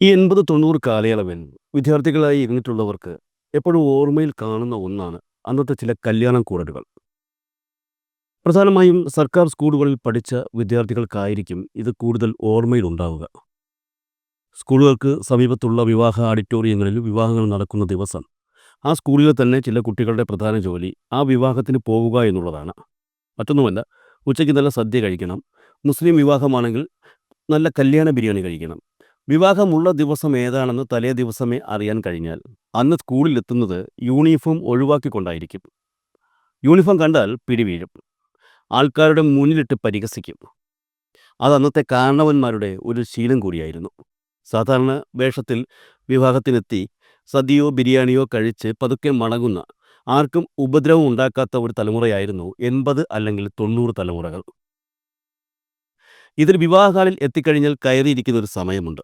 ഈ എൺപത് തൊണ്ണൂറ് കാലയളവിൽ വിദ്യാർത്ഥികളായി ഇരുന്നിട്ടുള്ളവർക്ക് എപ്പോഴും ഓർമ്മയിൽ കാണുന്ന ഒന്നാണ് അന്നത്തെ ചില കല്യാണം കൂടലുകൾ. പ്രധാനമായും സർക്കാർ സ്കൂളുകളിൽ പഠിച്ച വിദ്യാർത്ഥികൾക്കായിരിക്കും ഇത് കൂടുതൽ ഓർമ്മയിൽ ഉണ്ടാവുക. സ്കൂളുകൾക്ക് സമീപത്തുള്ള വിവാഹ ഓഡിറ്റോറിയങ്ങളിൽ വിവാഹങ്ങൾ നടക്കുന്ന ദിവസം ആ സ്കൂളിലെ തന്നെ ചില കുട്ടികളുടെ പ്രധാന ജോലി ആ വിവാഹത്തിന് പോവുക എന്നുള്ളതാണ്. മറ്റൊന്നുമല്ല ഉച്ചയ്ക്ക് നല്ല സദ്യ കഴിക്കണം മുസ്ലിം വിവാഹമാണെങ്കിൽ നല്ല കല്യാണ ബിരിയാണി കഴിക്കണം വിവാഹമുള്ള ദിവസം ഏതാണെന്ന് തലേ ദിവസമേ അറിയാൻ കഴിഞ്ഞാൽ അന്ന് സ്കൂളിലെത്തുന്നത് യൂണിഫോം ഒഴിവാക്കിക്കൊണ്ടായിരിക്കും. യൂണിഫോം കണ്ടാൽ പിടിവീഴും. ആൾക്കാരുടെ മുന്നിലിട്ട് പരിഹസിക്കും. അത് അന്നത്തെ കാരണവന്മാരുടെ ഒരു ശീലം കൂടിയായിരുന്നു. സാധാരണ വേഷത്തിൽ വിവാഹത്തിനെത്തി സദ്യയോ ബിരിയാണിയോ കഴിച്ച് പതുക്കെ മടങ്ങുന്ന ആർക്കും ഉപദ്രവം ഉണ്ടാക്കാത്ത ഒരു തലമുറയായിരുന്നു എൺപത് അല്ലെങ്കിൽ തൊണ്ണൂറ് തലമുറകൾ. ഇതിൽ വിവാഹകാലിൽ എത്തിക്കഴിഞ്ഞാൽ കയറിയിരിക്കുന്ന ഒരു സമയമുണ്ട്.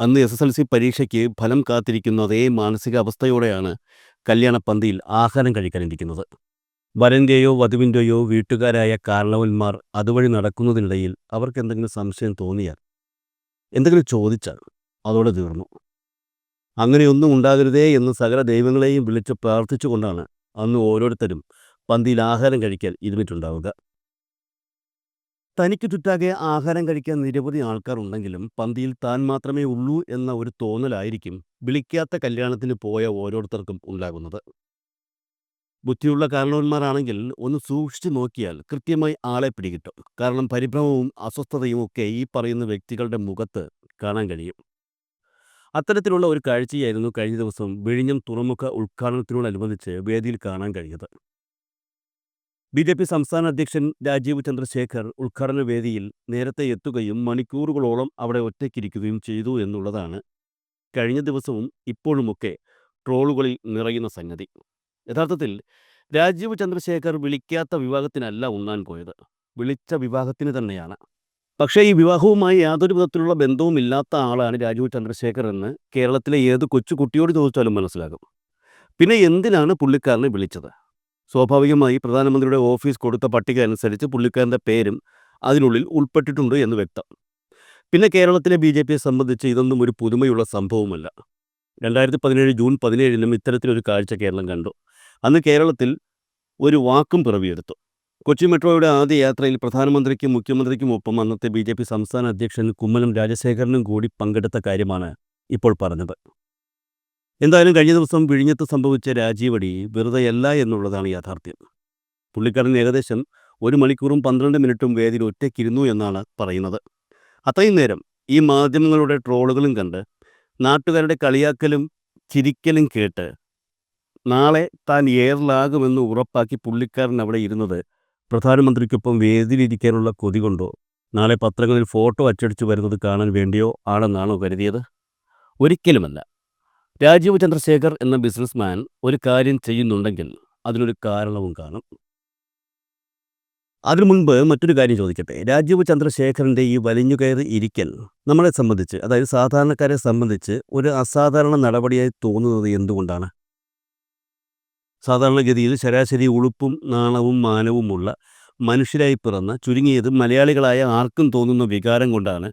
അന്ന് എസ് എസ് എൽ സി പരീക്ഷയ്ക്ക് ഫലം കാത്തിരിക്കുന്ന അതേ മാനസികാവസ്ഥയോടെയാണ് കല്യാണ പന്തിയിൽ ആഹാരം കഴിക്കാനിരിക്കുന്നത് വരന്റെയോ വധുവിന്റെയോ വീട്ടുകാരായ കാരണവന്മാർ അതുവഴി നടക്കുന്നതിനിടയിൽ അവർക്ക് എന്തെങ്കിലും സംശയം തോന്നിയാൽ എന്തെങ്കിലും ചോദിച്ചാൽ അതോടെ തീർന്നു. അങ്ങനെയൊന്നും ഉണ്ടാകരുതേ എന്ന് സകല ദൈവങ്ങളെയും വിളിച്ച് പ്രാർത്ഥിച്ചുകൊണ്ടാണ് അന്ന് ഓരോരുത്തരും പന്തിയിൽ ആഹാരം കഴിക്കാൻ ഇരുന്നിട്ടുണ്ടാവുക. തനിക്ക് ചുറ്റാകെ ആഹാരം കഴിക്കാൻ നിരവധി ആൾക്കാരുണ്ടെങ്കിലും പന്തിയിൽ താൻ മാത്രമേ ഉള്ളൂ എന്ന ഒരു തോന്നലായിരിക്കും വിളിക്കാത്ത കല്യാണത്തിന് പോയ ഓരോരുത്തർക്കും ഉണ്ടാകുന്നത്. ബുദ്ധിയുള്ള കാരണവന്മാരാണെങ്കിൽ ഒന്ന് സൂക്ഷിച്ചു നോക്കിയാൽ കൃത്യമായി ആളെ പിടികിട്ടും. കാരണം പരിഭ്രമവും അസ്വസ്ഥതയും ഒക്കെ ഈ പറയുന്ന വ്യക്തികളുടെ മുഖത്ത് കാണാൻ കഴിയും. അത്തരത്തിലുള്ള ഒരു കാഴ്ചയായിരുന്നു കഴിഞ്ഞ ദിവസം വിഴിഞ്ഞം തുറമുഖ ഉദ്ഘാടനത്തിനോടനുബന്ധിച്ച് വേദിയിൽ കാണാൻ കഴിഞ്ഞത്. ബി ജെ പി സംസ്ഥാന അധ്യക്ഷൻ രാജീവ് ചന്ദ്രശേഖർ ഉദ്ഘാടന വേദിയിൽ നേരത്തെ എത്തുകയും മണിക്കൂറുകളോളം അവിടെ ഒറ്റയ്ക്കിരിക്കുകയും ചെയ്തു എന്നുള്ളതാണ് കഴിഞ്ഞ ദിവസവും ഇപ്പോഴുമൊക്കെ ട്രോളുകളിൽ നിറയുന്ന സംഗതി. യഥാർത്ഥത്തിൽ രാജീവ് ചന്ദ്രശേഖർ വിളിക്കാത്ത വിവാഹത്തിനല്ല ഉണ്ണാൻ പോയത്. വിളിച്ച വിവാഹത്തിന് തന്നെയാണ്. പക്ഷേ ഈ വിവാഹവുമായി യാതൊരു വിധത്തിലുള്ള ബന്ധവുമില്ലാത്ത ആളാണ് രാജീവ് ചന്ദ്രശേഖർ എന്ന് കേരളത്തിലെ ഏത് കൊച്ചുകുട്ടിയോട് ചോദിച്ചാലും മനസ്സിലാകും. പിന്നെ എന്തിനാണ് പുള്ളിക്കാരനെ വിളിച്ചത്? സ്വാഭാവികമായി പ്രധാനമന്ത്രിയുടെ ഓഫീസ് കൊടുത്ത പട്ടിക അനുസരിച്ച് പുള്ളിക്കാരന്റെ പേരും അതിനുള്ളിൽ ഉൾപ്പെട്ടിട്ടുണ്ട് എന്ന് വ്യക്തം. പിന്നെ കേരളത്തിലെ ബി ജെ പിയെ സംബന്ധിച്ച് ഇതൊന്നും ഒരു പുതുമയുള്ള സംഭവമല്ല. രണ്ടായിരത്തി പതിനേഴ് ജൂൺ പതിനേഴിനും ഇത്തരത്തിലൊരു കാഴ്ച കേരളം കണ്ടു. അന്ന് കേരളത്തിൽ ഒരു വാക്കും പിറവിയെടുത്തു. കൊച്ചി മെട്രോയുടെ ആദ്യ യാത്രയിൽ പ്രധാനമന്ത്രിക്കും മുഖ്യമന്ത്രിക്കും ഒപ്പം അന്നത്തെ ബി സംസ്ഥാന അധ്യക്ഷൻ കുമ്മനം രാജശേഖരനും കൂടി പങ്കെടുത്ത കാര്യമാണ് ഇപ്പോൾ പറഞ്ഞത്. എന്തായാലും കഴിഞ്ഞ ദിവസം വിഴിഞ്ഞത്ത് സംഭവിച്ച രാജീവടി വെറുതെയല്ല എന്നുള്ളതാണ് യാഥാർത്ഥ്യം. പുള്ളിക്കാരൻ ഏകദേശം ഒരു മണിക്കൂറും പന്ത്രണ്ട് മിനിറ്റും വേദിയിൽ ഒറ്റയ്ക്കിരുന്നു എന്നാണ് പറയുന്നത്. അത്രയും നേരം ഈ മാധ്യമങ്ങളുടെ ട്രോളുകളും കണ്ട് നാട്ടുകാരുടെ കളിയാക്കലും ചിരിക്കലും കേട്ട് നാളെ താൻ എയറിലാകുമെന്ന് ഉറപ്പാക്കി പുള്ളിക്കാരൻ അവിടെ ഇരുന്നത് പ്രധാനമന്ത്രിക്കൊപ്പം വേദിയിലിരിക്കാനുള്ള കൊതി കൊണ്ടോ നാളെ പത്രങ്ങളിൽ ഫോട്ടോ അച്ചടിച്ചു വരുന്നത് കാണാൻ വേണ്ടിയോ ആണെന്നാണോ കരുതിയത്? ഒരിക്കലുമല്ല. രാജീവ് ചന്ദ്രശേഖർ എന്ന ബിസിനസ്മാൻ ഒരു കാര്യം ചെയ്യുന്നുണ്ടെങ്കിൽ അതിനൊരു കാരണവും കാണും. അതിനു മുൻപ് മറ്റൊരു കാര്യം ചോദിക്കട്ടെ. രാജീവ് ചന്ദ്രശേഖരന്റെ ഈ വലിഞ്ഞുകയറി ഇരിക്കൽ നമ്മളെ സംബന്ധിച്ച് അതായത് സാധാരണക്കാരെ സംബന്ധിച്ച് ഒരു അസാധാരണ നടപടിയായി തോന്നുന്നത് എന്തുകൊണ്ടാണ്? സാധാരണഗതിയിൽ ശരാശരി ഉളുപ്പും നാണവും മാനവുമുള്ള മനുഷ്യരായി പിറന്ന ചുരുങ്ങിയത് മലയാളികളായ ആർക്കും തോന്നുന്ന വികാരം കൊണ്ടാണ്.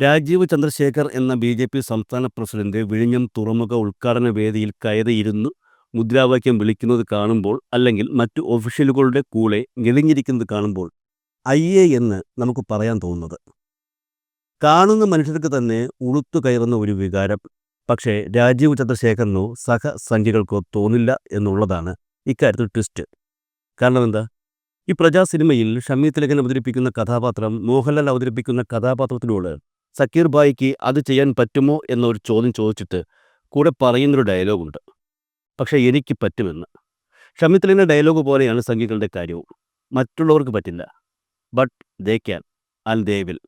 രാജീവ് ചന്ദ്രശേഖർ എന്ന ബി ജെ പി സംസ്ഥാന പ്രസിഡന്റ് വിഴിഞ്ഞം തുറമുഖ ഉദ്ഘാടന വേദിയിൽ കയറിയിരുന്നു മുദ്രാവാക്യം വിളിക്കുന്നത് കാണുമ്പോൾ അല്ലെങ്കിൽ മറ്റു ഒഫീഷ്യലുകളുടെ കൂടെ ഞെളിഞ്ഞിരിക്കുന്നത് കാണുമ്പോൾ അയ്യേ എന്ന് നമുക്ക് പറയാൻ തോന്നുന്നത്. കാണുന്ന മനുഷ്യർക്ക് തന്നെ ഉളുത്തു കയറുന്ന ഒരു വികാരം. പക്ഷേ രാജീവ് ചന്ദ്രശേഖരനോ സഹസംഖ്യകൾക്കോ തോന്നില്ല എന്നുള്ളതാണ് ഇക്കാര്യത്തിൽ ട്വിസ്റ്റ്. കാരണം എന്താ ഈ പ്രജാ സിനിമയിൽ ഷമ്മി തിലകൻ അവതരിപ്പിക്കുന്ന കഥാപാത്രം മോഹൻലാൽ അവതരിപ്പിക്കുന്ന കഥാപാത്രത്തിനോട് സക്കീർ ബായിക്ക് അത് ചെയ്യാൻ പറ്റുമോ എന്നൊരു ചോദ്യം ചോദിച്ചിട്ട് കൂടെ പറയുന്നൊരു ഡയലോഗുണ്ട്. പക്ഷേ എനിക്ക് പറ്റുമെന്ന്. ഷമ്മി തിലകന്റെ ഡയലോഗ് പോലെയാണ് സംഖ്യകളുടെ കാര്യവും. മറ്റുള്ളവർക്ക് പറ്റില്ല. But they can and they will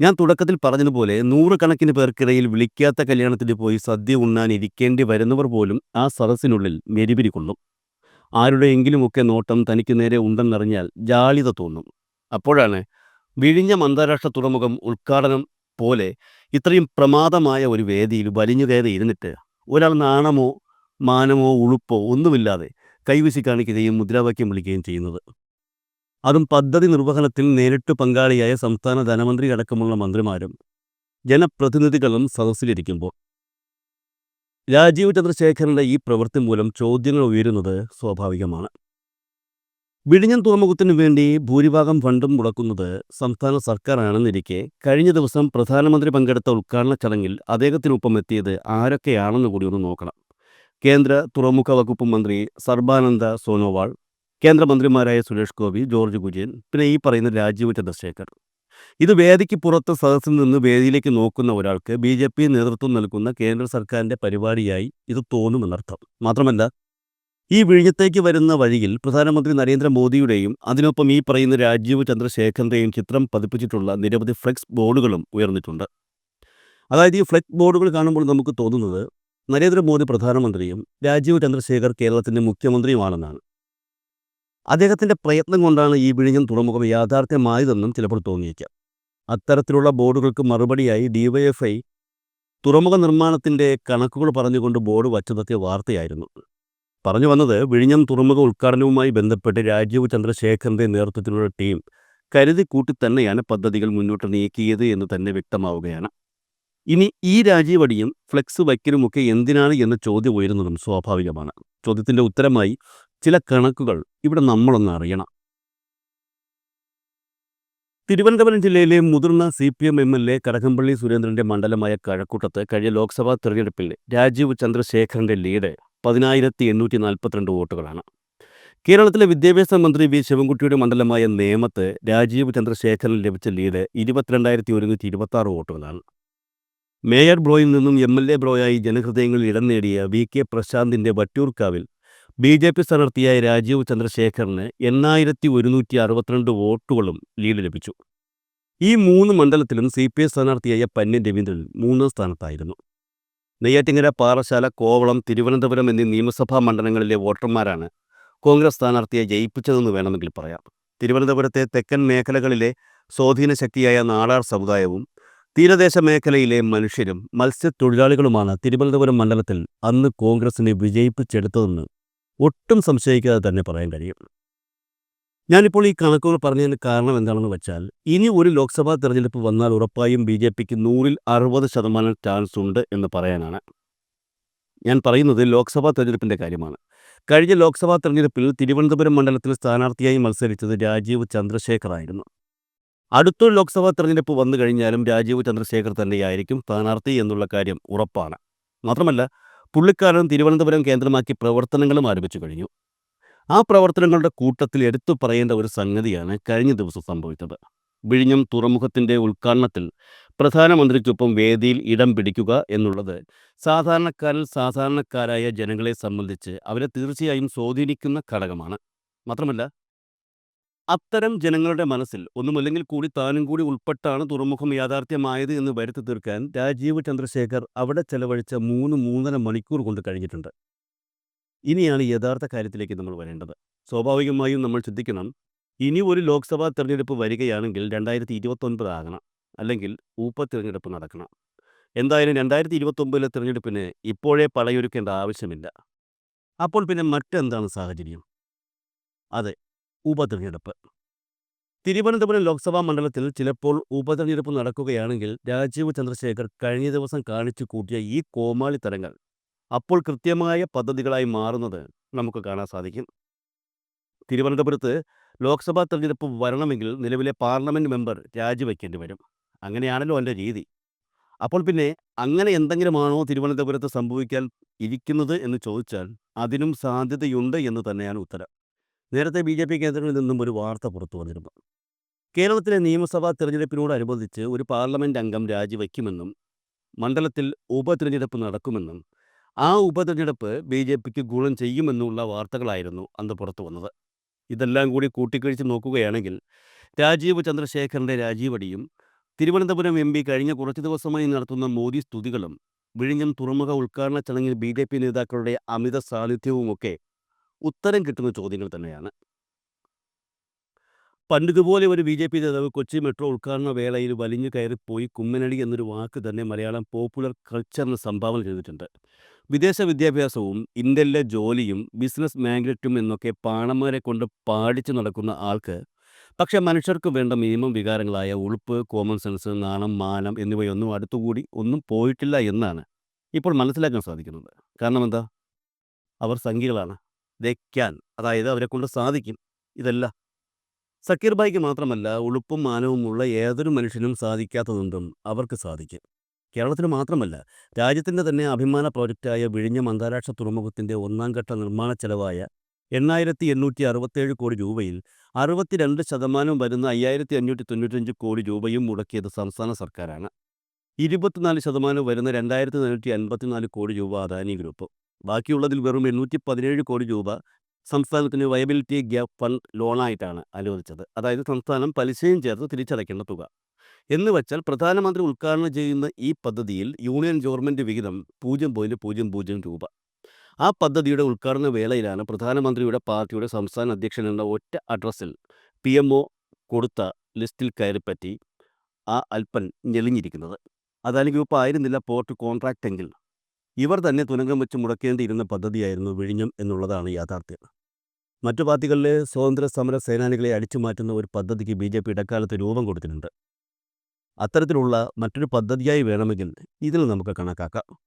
ഞാൻ തുടക്കത്തിൽ പറഞ്ഞതുപോലെ നൂറുകണക്കിന് പേർക്കിടയിൽ വിളിക്കാത്ത കല്യാണത്തിന് പോയി സദ്യ ഉണ്ണാൻ ഇരിക്കേണ്ടി വരുന്നവർ പോലും ആ സദസ്സിനുള്ളിൽ മെരിപിരി കൊള്ളും. ആരുടെയെങ്കിലുമൊക്കെ നോട്ടം തനിക്ക് നേരെ ഉണ്ടെന്നറിഞ്ഞാൽ ജാളിത തോന്നും. അപ്പോഴാണ് വിഴിഞ്ഞം അന്താരാഷ്ട്ര തുറമുഖം ഉദ്ഘാടനം പോലെ ഇത്രയും പ്രമാദമായ ഒരു വേദിയിൽ വലിഞ്ഞു കയറി ഇരുന്നിട്ട് ഒരാൾ നാണമോ മാനമോ ഉളുപ്പോ ഒന്നുമില്ലാതെ കൈവശി കാണിക്കുകയും മുദ്രാവാക്യം വിളിക്കുകയും ചെയ്യുന്നത്. അതും പദ്ധതി നിർവഹണത്തിൽ നേരിട്ട് പങ്കാളിയായ സംസ്ഥാന ധനമന്ത്രി അടക്കമുള്ള മന്ത്രിമാരും ജനപ്രതിനിധികളും സദസ്സിലിരിക്കുമ്പോൾ രാജീവ് ചന്ദ്രശേഖരന്റെ ഈ പ്രവൃത്തി മൂലം ചോദ്യങ്ങൾ ഉയരുന്നത് സ്വാഭാവികമാണ്. വിഴിഞ്ഞം തുറമുഖത്തിനു വേണ്ടി ഭൂരിഭാഗം ഫണ്ടും മുടക്കുന്നത് സംസ്ഥാന സർക്കാരാണെന്നിരിക്കെ കഴിഞ്ഞ ദിവസം പ്രധാനമന്ത്രി പങ്കെടുത്ത ഉദ്ഘാടന ചടങ്ങിൽ അദ്ദേഹത്തിനൊപ്പം എത്തിയത് ആരൊക്കെയാണെന്ന് കൂടി ഒന്ന് നോക്കണം. കേന്ദ്ര തുറമുഖ വകുപ്പ് മന്ത്രി സർബാനന്ദ സോനോവാൾ കേന്ദ്രമന്ത്രിമാരായ സുരേഷ് ഗോപി ജോർജ് കുര്യൻ പിന്നെ ഈ പറയുന്ന രാജീവ് ചന്ദ്രശേഖർ. ഇത് വേദിക്ക് പുറത്ത് സദസ്സിൽ നിന്ന് വേദിയിലേക്ക് നോക്കുന്ന ഒരാൾക്ക് ബി ജെ പി നേതൃത്വം നൽകുന്ന കേന്ദ്ര സർക്കാരിന്റെ പരിപാടിയായി ഇത് തോന്നുമെന്നർത്ഥം. മാത്രമല്ല ഈ വിഴിഞ്ഞത്തേക്ക് വരുന്ന വഴിയിൽ പ്രധാനമന്ത്രി നരേന്ദ്രമോദിയുടെയും അതിനൊപ്പം ഈ പറയുന്ന രാജീവ് ചന്ദ്രശേഖരന്റെയും ചിത്രം പതിപ്പിച്ചിട്ടുള്ള നിരവധി ഫ്ലെക്സ് ബോർഡുകളും ഉയർന്നിട്ടുണ്ട്. അതായത് ഈ ഫ്ലെക്സ് ബോർഡുകൾ കാണുമ്പോൾ നമുക്ക് തോന്നുന്നത് നരേന്ദ്രമോദി പ്രധാനമന്ത്രിയും രാജീവ് ചന്ദ്രശേഖർ കേരളത്തിന്റെ മുഖ്യമന്ത്രിയുമാണെന്നാണ്. അദ്ദേഹത്തിന്റെ പ്രയത്നം കൊണ്ടാണ് ഈ വിഴിഞ്ഞം തുറമുഖം യാഥാർത്ഥ്യമായതെന്നും ചിലപ്പോൾ തോന്നിയേക്കാം. അത്തരത്തിലുള്ള ബോർഡുകൾക്ക് മറുപടിയായി ഡിവൈഎഫ്ഐ തുറമുഖ നിർമ്മാണത്തിന്റെ കണക്കുകൾ പറഞ്ഞുകൊണ്ട് ബോർഡ് വച്ചതൊക്കെ വാർത്തയായിരുന്നു. പറഞ്ഞു വന്നത് വിഴിഞ്ഞം തുറമുഖ ഉദ്ഘാടനവുമായി ബന്ധപ്പെട്ട് രാജീവ് ചന്ദ്രശേഖറിന്റെ നേതൃത്വത്തിലുള്ള ടീം കരുതി കൂട്ടി തന്നെയാണ് പദ്ധതികൾ മുന്നോട്ട് നീക്കിയത് എന്ന് തന്നെ വ്യക്തമാവുകയാണ്. ഇനി ഈ രാജീവടിയും ഫ്ലെക്സ് വയ്ക്കലുമൊക്കെ എന്തിനാണ് എന്ന ചോദ്യം ഉയരുന്നതും സ്വാഭാവികമാണ്. ചോദ്യത്തിന്റെ ഉത്തരമായി ചില കണക്കുകൾ ഇവിടെ നമ്മളൊന്ന് അറിയണം. തിരുവനന്തപുരം ജില്ലയിലെ മുതിർന്ന C P M M L A Kadakampally സുരേന്ദ്രന്റെ മണ്ഡലമായ കഴക്കൂട്ടത്ത് കഴിഞ്ഞ ലോക്സഭാ തെരഞ്ഞെടുപ്പിൽ രാജീവ് ചന്ദ്രശേഖരന്റെ ലീഡ് പതിനായിരത്തി എണ്ണൂറ്റി നാൽപ്പത്തിരണ്ട് വോട്ടുകളാണ്. കേരളത്തിലെ വിദ്യാഭ്യാസ മന്ത്രി വി ശിവൻകുട്ടിയുടെ മണ്ഡലമായ നേമത്ത് രാജീവ് ചന്ദ്രശേഖരന് ലഭിച്ച ലീഡ് ഇരുപത്തിരണ്ടായിരത്തി ഒരുന്നൂറ്റി ഇരുപത്തി ആറ് വോട്ടുകളാണ്. മേയർ ബ്രോയിൽ നിന്നും എം എൽ എ ബ്രോയായി ജനഹൃദയങ്ങളിൽ ഇടം നേടിയ വി കെ പ്രശാന്തിന്റെ വട്ടിയൂർക്കാവിൽ ബി ജെ പി സ്ഥാനാർത്ഥിയായ രാജീവ് ചന്ദ്രശേഖറിന് എണ്ണായിരത്തി ഒരുന്നൂറ്റി അറുപത്തിരണ്ട് വോട്ടുകളും ലീഡ് ലഭിച്ചു. ഈ മൂന്ന് മണ്ഡലത്തിലും സി പി ഐ സ്ഥാനാർത്ഥിയായ പന്നി രവീന്ദ്രൻ മൂന്നാം സ്ഥാനത്തായിരുന്നു. നെയ്യാറ്റിങ്ങര പാറശാല കോവളം തിരുവനന്തപുരം എന്നീ നിയമസഭാ മണ്ഡലങ്ങളിലെ വോട്ടർമാരാണ് കോൺഗ്രസ് സ്ഥാനാർത്ഥിയെ ജയിപ്പിച്ചതെന്ന് വേണമെങ്കിൽ പറയാം. തിരുവനന്തപുരത്തെ തെക്കൻ മേഖലകളിലെ സ്വാധീന ശക്തിയായ നാടാർ സമുദായവും തീരദേശ മേഖലയിലെ മനുഷ്യരും മത്സ്യത്തൊഴിലാളികളുമാണ് തിരുവനന്തപുരം മണ്ഡലത്തിൽ അന്ന് കോൺഗ്രസിനെ വിജയിപ്പിച്ചെടുത്തതെന്ന് ഒട്ടും സംശയിക്കാതെ തന്നെ പറയാൻ കഴിയും. ഞാനിപ്പോൾ ഈ കണക്കുകൾ പറഞ്ഞതിന് കാരണം എന്താണെന്ന് വെച്ചാൽ ഇനി ഒരു ലോക്സഭാ തെരഞ്ഞെടുപ്പ് വന്നാൽ ഉറപ്പായും ബി ജെ പിക്ക് നൂറിൽ അറുപത് ശതമാനം ചാൻസ് ഉണ്ട് എന്ന് പറയാനാണ്. ഞാൻ പറയുന്നത് ലോക്സഭാ തെരഞ്ഞെടുപ്പിന്റെ കാര്യമാണ്. കഴിഞ്ഞ ലോക്സഭാ തെരഞ്ഞെടുപ്പിൽ തിരുവനന്തപുരം മണ്ഡലത്തിൽ സ്ഥാനാർത്ഥിയായി മത്സരിച്ചത് രാജീവ് ചന്ദ്രശേഖർ ആയിരുന്നു അടുത്തൊരു ലോക്സഭാ തെരഞ്ഞെടുപ്പ് വന്നു കഴിഞ്ഞാലും രാജീവ് ചന്ദ്രശേഖർ തന്നെയായിരിക്കും സ്ഥാനാർത്ഥി എന്നുള്ള കാര്യം ഉറപ്പാണ്. മാത്രമല്ല പുള്ളിക്കാരൻ തിരുവനന്തപുരം കേന്ദ്രമാക്കി പ്രവർത്തനങ്ങളും ആരംഭിച്ചു കഴിഞ്ഞു. ആ പ്രവർത്തനങ്ങളുടെ കൂട്ടത്തിൽ എടുത്തു പറയേണ്ട ഒരു സംഗതിയാണ് കഴിഞ്ഞ ദിവസം സംഭവിച്ചത്. വിഴിഞ്ഞം തുറമുഖത്തിന്റെ ഉദ്ഘാടനത്തിൽ പ്രധാനമന്ത്രിക്കൊപ്പം വേദിയിൽ ഇടം പിടിക്കുക എന്നുള്ളത് സാധാരണക്കാരിൽ സാധാരണക്കാരായ ജനങ്ങളെ സംബന്ധിച്ച് അവരെ തീർച്ചയായും സ്വാധീനിക്കുന്ന ഘടകമാണ്. മാത്രമല്ല അത്തരം ജനങ്ങളുടെ മനസ്സിൽ ഒന്നുമല്ലെങ്കിൽ കൂടി താനും കൂടി ഉൾപ്പെട്ടാണ് തുറമുഖം യാഥാർത്ഥ്യമായത് എന്ന് വരുത്തി തീർക്കാൻ രാജീവ് ചന്ദ്രശേഖർ അവിടെ ചെലവഴിച്ച മൂന്ന് മൂന്നര മണിക്കൂർ കൊണ്ട് കഴിഞ്ഞിട്ടുണ്ട്. ഇനിയാണ് യഥാർത്ഥ കാര്യത്തിലേക്ക് നമ്മൾ വരേണ്ടത്. സ്വാഭാവികമായും നമ്മൾ ചിന്തിക്കണം ഇനി ഒരു ലോക്സഭാ തെരഞ്ഞെടുപ്പ് വരികയാണെങ്കിൽ രണ്ടായിരത്തി ഇരുപത്തൊൻപത് ആകണം അല്ലെങ്കിൽ ഊപ്പ തിരഞ്ഞെടുപ്പ് നടക്കണം. എന്തായാലും രണ്ടായിരത്തി ഇരുപത്തൊമ്പതിലെ തിരഞ്ഞെടുപ്പിന് ഇപ്പോഴേ പടയൊരുക്കേണ്ട ആവശ്യമില്ല. അപ്പോൾ പിന്നെ മറ്റെന്താണ് സാഹചര്യം? അതെ ഉപതെരഞ്ഞെടുപ്പ്. തിരുവനന്തപുരം ലോക്സഭാ മണ്ഡലത്തിൽ ചിലപ്പോൾ ഉപതെരഞ്ഞെടുപ്പ് നടക്കുകയാണെങ്കിൽ രാജീവ് ചന്ദ്രശേഖർ കഴിഞ്ഞ ദിവസം കാണിച്ചു കൂട്ടിയ ഈ കോമാളിത്തരങ്ങൾ അപ്പോൾ കൃത്യമായ പദ്ധതികളായി മാറുന്നത് നമുക്ക് കാണാൻ സാധിക്കും. തിരുവനന്തപുരത്ത് ലോക്സഭാ തെരഞ്ഞെടുപ്പ് വരണമെങ്കിൽ നിലവിലെ പാർലമെന്റ് മെമ്പർ രാജിവെക്കേണ്ടി വരും. അങ്ങനെയാണല്ലോ എന്റെ രീതി. അപ്പോൾ പിന്നെ അങ്ങനെ എന്തെങ്കിലുമാണോ തിരുവനന്തപുരത്ത് സംഭവിക്കാൻ ഇരിക്കുന്നത് എന്ന് ചോദിച്ചാൽ അതിനും സാധ്യതയുണ്ട് എന്ന് തന്നെയാണ് ഉത്തരം. നേരത്തെ ബി ജെ പി കേന്ദ്രങ്ങളിൽ നിന്നും ഒരു വാർത്ത പുറത്തു വന്നിരുന്നു. കേരളത്തിലെ നിയമസഭാ തെരഞ്ഞെടുപ്പിനോടനുബന്ധിച്ച് ഒരു പാർലമെന്റ് അംഗം രാജിവെക്കുമെന്നും മണ്ഡലത്തിൽ ഉപതിരഞ്ഞെടുപ്പ് നടക്കുമെന്നും ആ ഉപതിരഞ്ഞെടുപ്പ് ബി ജെ പിക്ക് ഗുണം ചെയ്യുമെന്നുള്ള വാർത്തകളായിരുന്നു അന്ന് പുറത്തു വന്നത്. ഇതെല്ലാം കൂടി കൂട്ടിക്കഴിച്ച് നോക്കുകയാണെങ്കിൽ രാജീവ് ചന്ദ്രശേഖറിന്റെ രാജീവടിയും തിരുവനന്തപുരം എം പി കഴിഞ്ഞ കുറച്ച് ദിവസമായി നടത്തുന്ന മോദി സ്തുതികളും വിഴിഞ്ഞം തുറമുഖ ഉദ്ഘാടന ചടങ്ങിൽ ബി ജെ പി നേതാക്കളുടെ അമിത സാന്നിധ്യവുമൊക്കെ ഉത്തരം കിട്ടുന്ന ചോദ്യങ്ങൾ തന്നെയാണ്. പണ്ടിതുപോലെ ഒരു ബി ജെ പി നേതാവ് കൊച്ചി മെട്രോ ഉദ്ഘാടന വേളയിൽ വലിഞ്ഞു കയറിപ്പോയി കുമ്മനടി എന്നൊരു വാക്ക് തന്നെ മലയാളം പോപ്പുലർ കൾച്ചറിന് സംഭാവന ചെയ്തിട്ടുണ്ട്. വിദേശ വിദ്യാഭ്യാസവും ഇന്ത്യയിലെ ജോലിയും ബിസിനസ് മാഗ്നറ്റും എന്നൊക്കെ പാണന്മാരെ കൊണ്ട് പാടിച്ചു നടക്കുന്ന ആൾക്ക് പക്ഷേ മനുഷ്യർക്ക് വേണ്ട മിനിമം വികാരങ്ങളായ ഉളുപ്പ് കോമൺ സെൻസ് നാണം മാനം എന്നിവയൊന്നും അടുത്തുകൂടി ഒന്നും പോയിട്ടില്ല എന്നാണ് ഇപ്പോൾ മനസ്സിലാക്കാൻ സാധിക്കുന്നത്. കാരണം എന്താ? അവർ സംഖ്യകളാണ് ക്യാൻ അതായത് അവരെ കൊണ്ട് സാധിക്കും ഇതല്ല. സക്കീർ ബായിക്ക് മാത്രമല്ല ഉളുപ്പും മാനവുമുള്ള ഏതൊരു മനുഷ്യനും സാധിക്കാത്തതെന്തും അവർക്ക് സാധിക്കും. കേരളത്തിന് മാത്രമല്ല രാജ്യത്തിന്റെ തന്നെ അഭിമാന പ്രോജക്റ്റായ വിഴിഞ്ഞം അന്താരാഷ്ട്ര തുറമുഖത്തിന്റെ ഒന്നാം ഘട്ട നിർമ്മാണ ചെലവായ എണ്ണായിരത്തി എണ്ണൂറ്റി അറുപത്തേഴ് കോടി രൂപയിൽ അറുപത്തിരണ്ട് ശതമാനം വരുന്ന അയ്യായിരത്തി അഞ്ഞൂറ്റി തൊണ്ണൂറ്റഞ്ച് കോടി രൂപയും മുടക്കിയത് സംസ്ഥാന സർക്കാരാണ്. ഇരുപത്തിനാല് ശതമാനം വരുന്ന രണ്ടായിരത്തി നാനൂറ്റി അൻപത്തിനാല് കോടി രൂപ അദാനി ഗ്രൂപ്പ്. ബാക്കിയുള്ളതിൽ വെറും എണ്ണൂറ്റി പതിനേഴ് കോടി രൂപ സംസ്ഥാനത്തിന് വയബിലിറ്റി ഗ്യാപ്പ് ഫണ്ട് ലോണായിട്ടാണ് അനുവദിച്ചത്. അതായത് സംസ്ഥാനം പലിശയും ചേർത്ത് തിരിച്ചടയ്ക്കേണ്ട തുക. എന്ന് വച്ചാൽ പ്രധാനമന്ത്രി ഉദ്ഘാടനം ചെയ്യുന്ന ഈ പദ്ധതിയിൽ യൂണിയൻ ഗവൺമെന്റ് വിഹിതം പൂജ്യം പോയിന്റ് പൂജ്യം പൂജ്യം രൂപ. ആ പദ്ധതിയുടെ ഉദ്ഘാടന വേളയിലാണ് പ്രധാനമന്ത്രിയുടെ പാർട്ടിയുടെ സംസ്ഥാന അധ്യക്ഷൻ എന്ന ഒറ്റ അഡ്രസ്സിൽ പി എം ഒ കൊടുത്ത ലിസ്റ്റിൽ കയറിപ്പറ്റി ആ അല്പൻ ഞെളിഞ്ഞിരിക്കുന്നത്. അതായത് ഗ്രൂപ്പ് ആയിരുന്നില്ല പോർട്ട് കോൺട്രാക്റ്റ് എങ്കിൽ. ഇവർ തന്നെ തുനങ്കം വെച്ച് മുടക്കേണ്ടിയിരുന്ന പദ്ധതിയായിരുന്നു വിഴിഞ്ഞം എന്നുള്ളതാണ് യാഥാർത്ഥ്യം. മറ്റു പാർട്ടികളിലെ സ്വതന്ത്ര സമര സേനാനികളെ അടിച്ചു മാറ്റുന്ന ഒരു പദ്ധതിക്ക് ബി ജെ പി ഇടക്കാലത്ത് രൂപം കൊടുത്തിട്ടുണ്ട്. അത്തരത്തിലുള്ള മറ്റൊരു പദ്ധതിയായി വേണമെങ്കിൽ ഇതിൽ നമുക്ക് കണക്കാക്കാം.